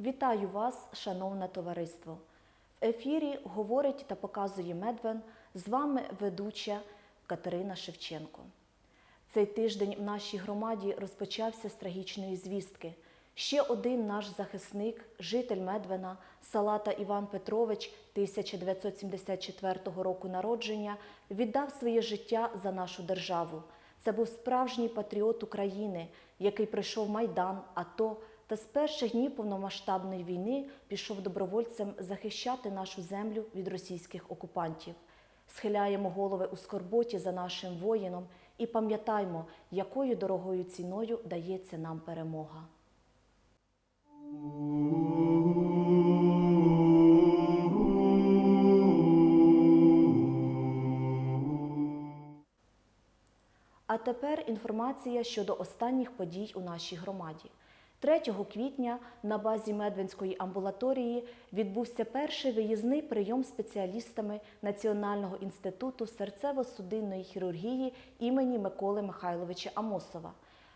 Вітаю вас, шановне товариство. В ефірі говорить та показує Медвен. З вами ведуча Катерина Шевченко. Цей тиждень в нашій громаді розпочався з трагічної звістки. Ще один наш захисник, житель Медвена, Салата Іван Петрович, 1974 року народження, віддав своє життя за нашу державу. Це був справжній патріот України, який пройшов Майдан, АТО та з перших днів повномасштабної війни пішов добровольцем захищати нашу землю від російських окупантів. Схиляємо голови у скорботі за нашим воїном і пам'ятаймо, якою дорогою ціною дається нам перемога. А тепер інформація щодо останніх подій у нашій громаді. 3 квітня на базі Медвинської амбулаторії відбувся перший виїзний прийом спеціалістами Національного інституту серцево-судинної хірургії імені Миколи Михайловича Амосова.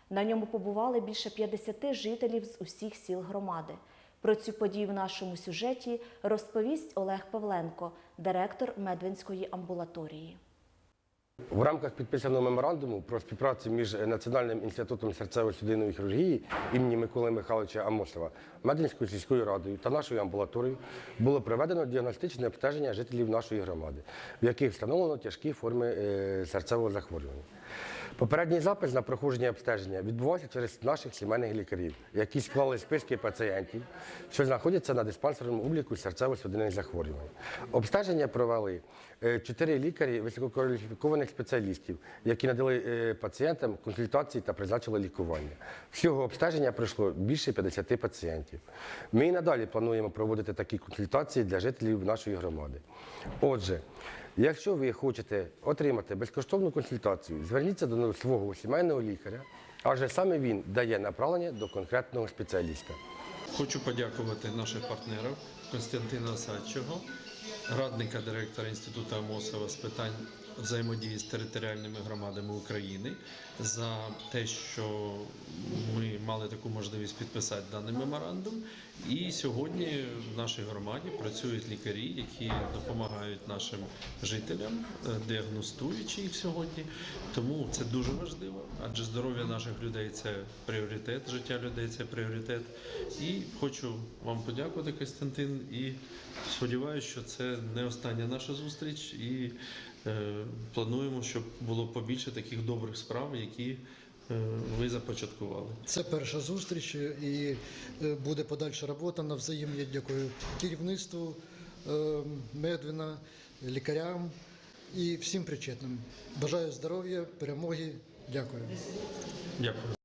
На ньому побували більше 50 жителів з усіх сіл громади. Про цю подію в нашому сюжеті розповість Олег Павленко, директор Медвинської амбулаторії. В рамках підписаного меморандуму про співпрацю між Національним інститутом серцево-судинної хірургії імені Миколи Михайловича Амосова, Мединською сільською радою та нашою амбулаторією було проведено діагностичне обстеження жителів нашої громади, в яких встановлено тяжкі форми е, серцевого захворювання. Попередній запис на проходження обстеження відбувався через наших сімейних лікарів, які склали списки пацієнтів, що знаходяться на диспансерному обліку серцево-судинних захворювань. Обстеження провели е, чотири лікарі висококваліфікованих спеціалістів, які надали е, пацієнтам консультації та призначили лікування. Всього обстеження пройшло більше 50 пацієнтів. Ми і надалі плануємо проводити такі консультації для жителів нашої громади. Отже, Якщо ви хочете отримати безкоштовну консультацію, зверніться до свого сімейного лікаря, адже саме він дає направлення до конкретного спеціаліста. Хочу подякувати наших партнерів Константина Осадчого, радника директора Інституту Амосова з питань взаємодії з територіальними громадами України за те, що мали таку можливість підписати даний меморандум. І сьогодні в нашій громаді працюють лікарі, які допомагають нашим жителям, е, діагностуючи їх сьогодні. Тому це дуже важливо, адже здоров'я наших людей це пріоритет, життя людей це пріоритет. І хочу вам подякувати, Костянтин, і сподіваюся, що це не остання наша зустріч. І е, плануємо, щоб було побільше таких добрих справ, які ви започаткували. Це перша зустріч і е, буде подальша робота на взаємні. Дякую керівництву е, Медвіна, лікарям і всім причетним. Бажаю здоров'я, перемоги. Дякую. Дякую.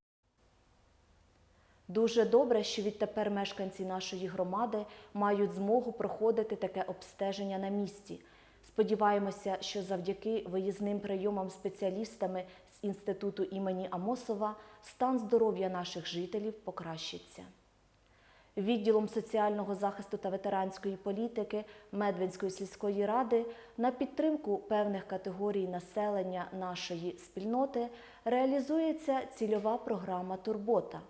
Дуже добре, що відтепер мешканці нашої громади мають змогу проходити таке обстеження на місці. Сподіваємося, що завдяки виїзним прийомам спеціалістами інституту імені Амосова стан здоров'я наших жителів покращиться. Відділом соціального захисту та ветеранської політики Медвинської сільської ради на підтримку певних категорій населення нашої спільноти реалізується цільова програма Турбота.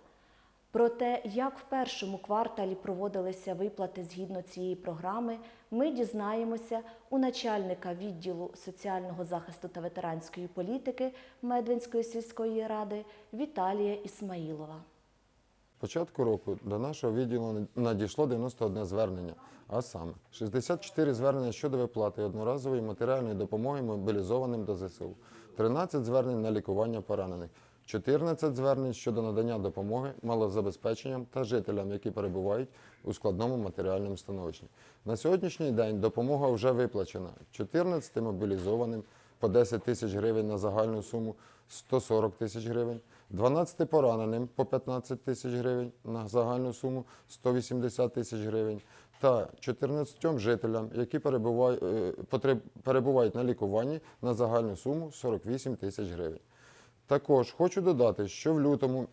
Про те, як в першому кварталі проводилися виплати згідно цієї програми, ми дізнаємося у начальника відділу соціального захисту та ветеранської політики Медвинської сільської ради Віталія Ісмаїлова. Початку року до нашого відділу надійшло 91 звернення, а саме 64 звернення щодо виплати одноразової матеріальної допомоги мобілізованим до ЗСУ, 13 звернень на лікування поранених, 14 звернень щодо надання допомоги малозабезпеченням та жителям, які перебувають у складному матеріальному становищі. На сьогоднішній день допомога вже виплачена 14 мобілізованим по 10 тисяч гривень на загальну суму 140 тисяч гривень, 12 пораненим по 15 тисяч гривень на загальну суму 180 тисяч гривень та 14 жителям, які перебувають, е, перебувають на лікуванні на загальну суму 48 тисяч гривень. Також хочу додати, що в лютому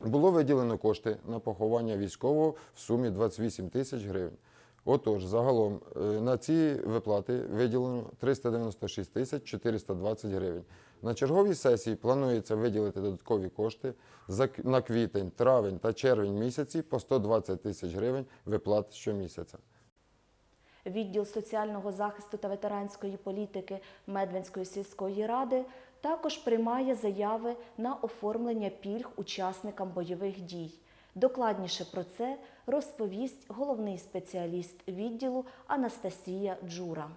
було виділено кошти на поховання військового в сумі 28 тисяч гривень. Отож, загалом е, на ці виплати виділено 396 тисяч 420 гривень. На черговій сесії планується виділити додаткові кошти на квітень, травень та червень місяці по 120 тисяч гривень виплат щомісяця. Відділ соціального захисту та ветеранської політики Медвинської сільської ради також приймає заяви на оформлення пільг учасникам бойових дій. Докладніше про це розповість головний спеціаліст відділу Анастасія Джура.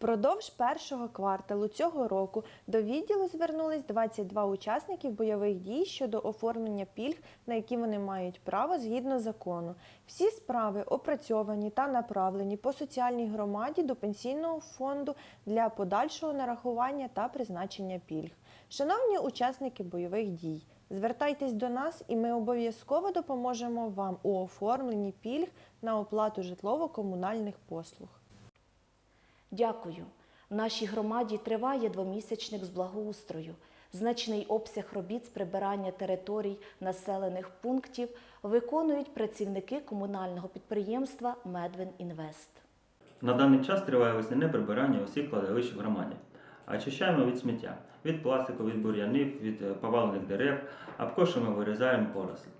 Впродовж першого кварталу цього року до відділу звернулись 22 учасників бойових дій щодо оформлення пільг, на які вони мають право згідно закону. Всі справи опрацьовані та направлені по соціальній громаді до пенсійного фонду для подальшого нарахування та призначення пільг. Шановні учасники бойових дій, звертайтесь до нас, і ми обов'язково допоможемо вам у оформленні пільг на оплату житлово-комунальних послуг. Дякую. В нашій громаді триває двомісячник з благоустрою. Значний обсяг робіт з прибирання територій населених пунктів виконують працівники комунального підприємства Медвин Інвест. На даний час триває весняне прибирання усіх кладовищ в громаді. Очищаємо від сміття, від пластику, від бур'янів, від е, повалених дерев, обкошуємо, вирізаємо порослі.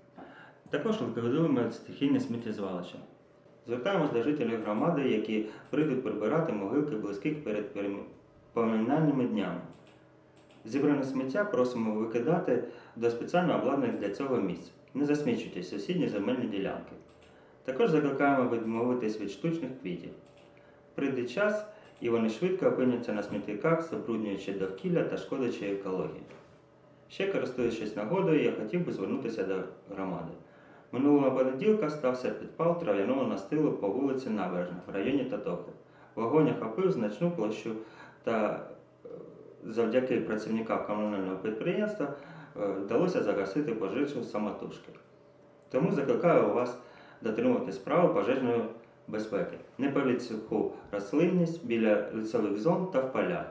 Також ліквідуємо стихійне сміттєзвалище. Звертаємось до жителів громади, які прийдуть прибирати могилки близьких перед поминальними днями. Зібране сміття просимо викидати до спеціально обладнаних для цього місць. Не засмічуйте сусідні земельні ділянки. Також закликаємо відмовитись від штучних квітів. Прийде час, і вони швидко опиняться на смітниках, забруднюючи довкілля та шкодячи екології. Ще користуючись нагодою, я хотів би звернутися до громади. Минулого понеділка стався підпал трав'яного настилу по вулиці Набережна в районі Татохи. Вогонь охопив значну площу та е, завдяки працівникам комунального підприємства е, вдалося загасити пожежу самотужки. Тому закликаю вас дотримуватись правил пожежної безпеки. Не паліть суху рослинність біля лицевих зон та в полях.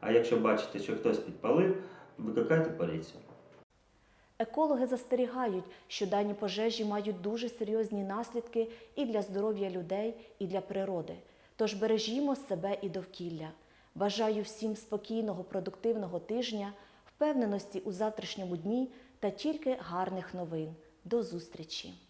А якщо бачите, що хтось підпалив, викликайте поліцію. Екологи застерігають, що дані пожежі мають дуже серйозні наслідки і для здоров'я людей, і для природи. Тож бережімо себе і довкілля. Бажаю всім спокійного, продуктивного тижня, впевненості у завтрашньому дні та тільки гарних новин. До зустрічі!